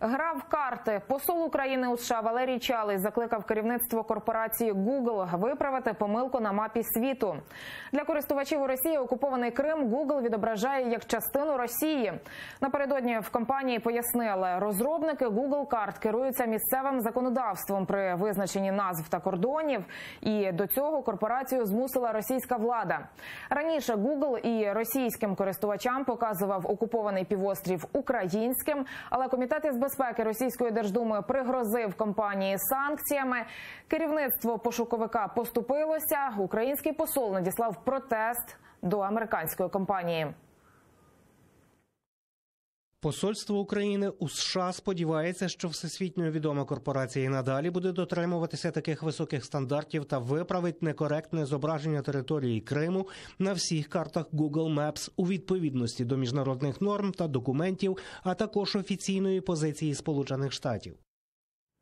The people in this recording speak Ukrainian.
Гра в карти. Посол України у США Валерій Чалий закликав керівництво корпорації Google виправити помилку на мапі світу. Для користувачів у Росії окупований Крим Google відображає як частину Росії. Напередодні в компанії пояснили, розробники Google карт керуються місцевим законодавством при визначенні назв та кордонів. І до цього корпорацію змусила російська влада. Раніше Google і російським користувачам показував окупований півострів українським, але комітет із безпеки Російської Держдуми пригрозив компанії санкціями. Керівництво пошуковика поступилося. Український посол надіслав протест до американської компанії. Посольство України у США сподівається, що всесвітньо відома корпорація і надалі буде дотримуватися таких високих стандартів та виправить некоректне зображення території Криму на всіх картах Google Maps у відповідності до міжнародних норм та документів, а також офіційної позиції Сполучених Штатів.